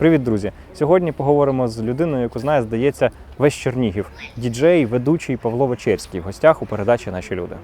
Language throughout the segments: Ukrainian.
Привіт, друзі! Сьогодні поговоримо з людиною, яку знає, здається, весь Чернігів. Діджей, ведучий Павло Вечерський в гостях у передачі Наші люди.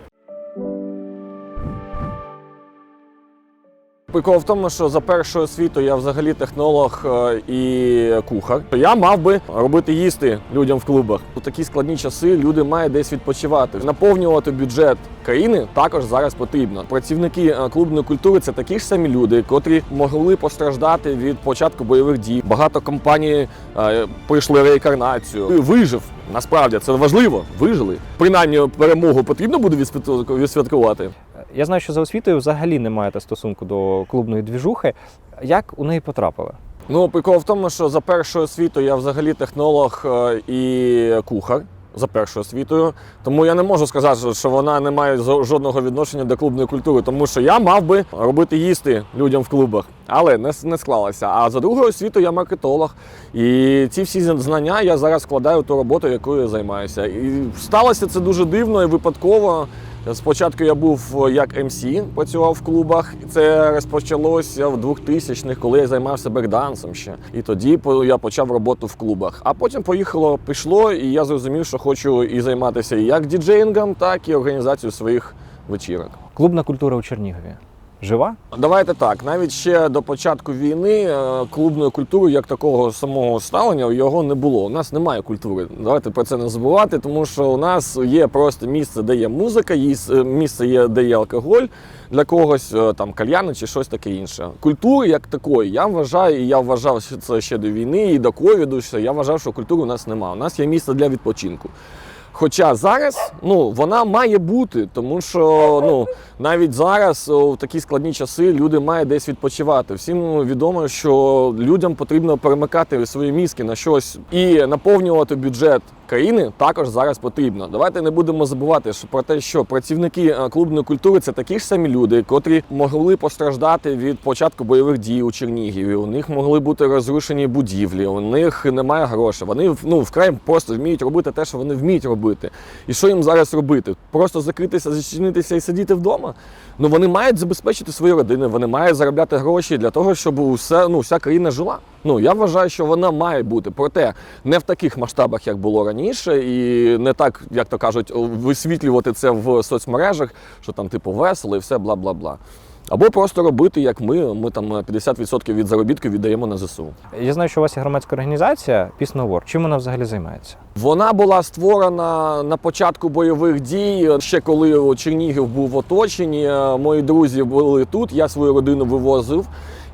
Прикол в тому, що за першою освітою я взагалі технолог е, і кухар. Я мав би робити їсти людям в клубах. У такі складні часи люди мають десь відпочивати. Наповнювати бюджет країни також зараз потрібно. Працівники е, клубної культури це такі ж самі люди, котрі могли постраждати від початку бойових дій. Багато компаній е, пройшли реінкарнацію. Вижив. Насправді це важливо. Вижили. Принаймні перемогу потрібно буде відсвятку- відсвяткувати. Я знаю, що за освітою взагалі не маєте стосунку до клубної двіжухи. Як у неї потрапили? Ну, прикол в тому, що за першою освітою я взагалі технолог е, і кухар. За першою освітою, тому я не можу сказати, що вона не має жодного відношення до клубної культури, тому що я мав би робити їсти людям в клубах, але не, не склалося. А за другою освітою я маркетолог. І ці всі знання я зараз складаю в ту роботу, якою я займаюся. І сталося це дуже дивно і випадково. Спочатку я був як МС, працював в клубах. Це розпочалося в 2000-х, коли я займався бекдансом ще. І тоді я почав роботу в клубах. А потім поїхало, пішло, і я зрозумів, що хочу і займатися як діджеїнгом, так і організацією своїх вечірок. Клубна культура у Чернігові жива? Давайте так. Навіть ще до початку війни е, клубної культури, як такого самого ставлення, його не було. У нас немає культури. Давайте про це не забувати, тому що у нас є просто місце, де є музика, є е, місце є, де є алкоголь для когось, е, там кальяни чи щось таке інше. Культури як такої, я вважаю, і я вважав це ще до війни, і до ковіду. що Я вважав, що культури у нас немає. У нас є місце для відпочинку. Хоча зараз ну вона має бути, тому що ну навіть зараз в такі складні часи люди мають десь відпочивати. Всім відомо, що людям потрібно перемикати свої мізки на щось і наповнювати бюджет країни також зараз потрібно. Давайте не будемо забувати що про те, що працівники е, клубної культури це такі ж самі люди, котрі могли постраждати від початку бойових дій у Чернігові. У них могли бути розрушені будівлі, у них немає грошей. Вони ну вкрай просто вміють робити те, що вони вміють робити. І що їм зараз робити? Просто закритися, зачинитися і сидіти вдома. Ну вони мають забезпечити свої родини, вони мають заробляти гроші для того, щоб усе, ну, вся країна жила. Ну я вважаю, що вона має бути, проте не в таких масштабах, як було раніше, і не так, як то кажуть, висвітлювати це в соцмережах, що там типу весело і все бла бла бла. Або просто робити, як ми. Ми там 50% від заробітку віддаємо на ЗСУ. Я знаю, що у вас є громадська організація Пісногор. Чим вона взагалі займається? Вона була створена на початку бойових дій. Ще коли Чернігів був в оточенні, е, мої друзі були тут. Я свою родину вивозив.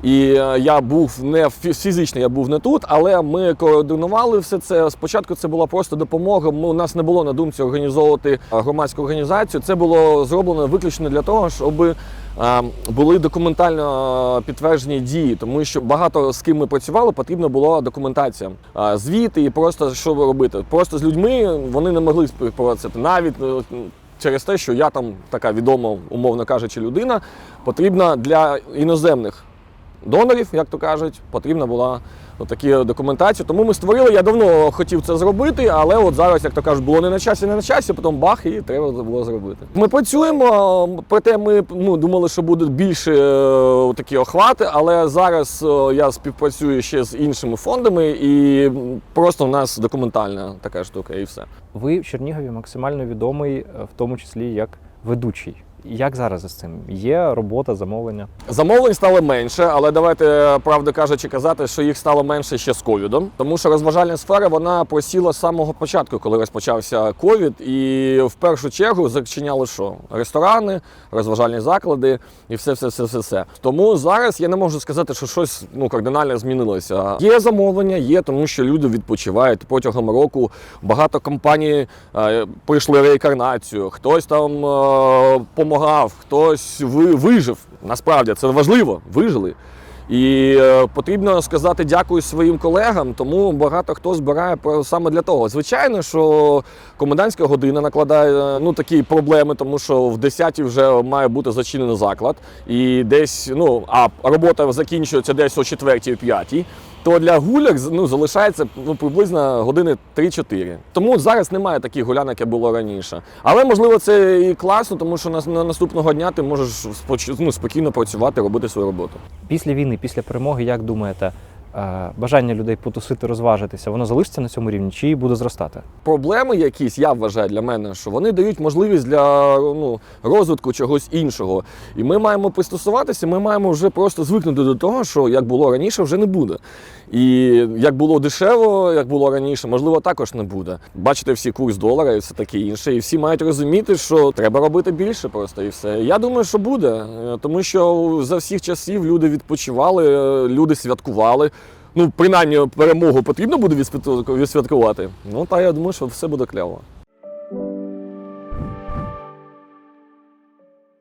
І е, я був не фі- фізично, я був не тут, але ми координували все це. Спочатку це була просто допомога. Ми, у нас не було на думці організовувати е, громадську організацію. Це було зроблено виключно для того, щоб е, були документально підтверджені дії, тому що багато з ким ми працювали, потрібна була документація. Звіти і просто що робити. Просто з людьми вони не могли співпрацювати. Навіть через те, що я там така відома, умовно кажучи, людина, потрібна для іноземних донорів, як то кажуть, потрібна була такі документація. Тому ми створили. Я давно хотів це зробити, але от зараз, як то кажуть, було не на часі, не на часі, потім бах, і треба було зробити. Ми працюємо, проте ми ну, думали, що будуть більше е, такі охвати, але зараз е, я співпрацюю ще з іншими фондами, і просто в нас документальна така штука, і все. Ви в Чернігові максимально відомий, е, в тому числі як ведучий. Як зараз із цим? Є робота, замовлення? Замовлень стало менше, але давайте правду кажучи казати, що їх стало менше ще з ковідом. Тому що розважальна сфера вона просіла з самого початку, коли розпочався ковід. І в першу чергу зачиняли що? Ресторани, розважальні заклади і все, все, все, все, все. Тому зараз я не можу сказати, що щось ну кардинально змінилося. Є замовлення, є, тому що люди відпочивають протягом року. Багато компаній е, пройшли реінкарнацію, хтось там е, помагав, хтось ви, вижив. Насправді це важливо, вижили. І е, потрібно сказати дякую своїм колегам, тому багато хто збирає саме для того. Звичайно, що комендантська година накладає ну такі проблеми, тому що в 10 вже має бути зачинений заклад, і десь ну а робота закінчується десь о 4 5 то для гуляк ну, залишається ну, приблизно години 3-4. Тому зараз немає таких гулянок, як було раніше. Але можливо це і класно, тому що на, на наступного дня ти можеш ну, спокійно працювати, робити свою роботу. Після війни, після перемоги, як думаєте, бажання людей потусити, розважитися, воно залишиться на цьому рівні чи буде зростати? проблеми якісь, я вважаю для мене, що вони дають можливість для ну, розвитку чогось іншого. І ми маємо пристосуватися, ми маємо вже просто звикнути до того, що як було раніше, вже не буде. І як було дешево, як було раніше, можливо, також не буде. Бачите всі курс долара і все таке інше. І всі мають розуміти, що треба робити більше просто і все. Я думаю, що буде, е, тому що за всіх часів люди відпочивали, е, люди святкували. Ну, принаймні, перемогу потрібно буде відсвятку- відсвяткувати. Ну, та я думаю, що все буде кляво.